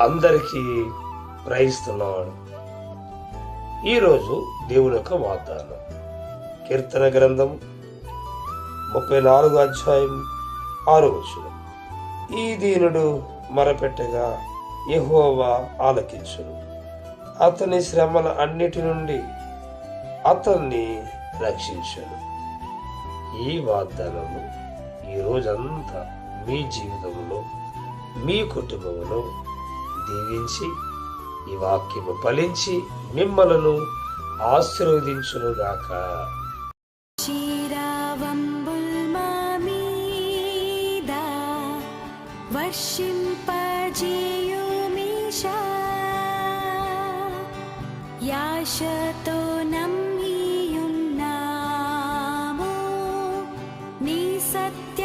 అందరికీ ప్రయిస్తున్నాడు. ఈరోజు దేవుని యొక్క వాగ్దానం. కీర్తన గ్రంథం ముప్పై నాలుగు అధ్యాయం ఆరు వచ్చిన ఈ దీనుడు మరపెట్టగా యహోవా ఆలకించును. అతని శ్రమల అన్నిటి నుండి అతన్ని రక్షించను. ఈ వాగ్దానము ఈ మీ జీవితంలో మీ కుటుంబంలో దీవించి ఈ వాక్యము ఫలించి మిమ్మలను ఆశీర్వదించునుగాక. వర్షింపజేయోమిషా యాశతో నమ్మియున్నాము నీ సత్య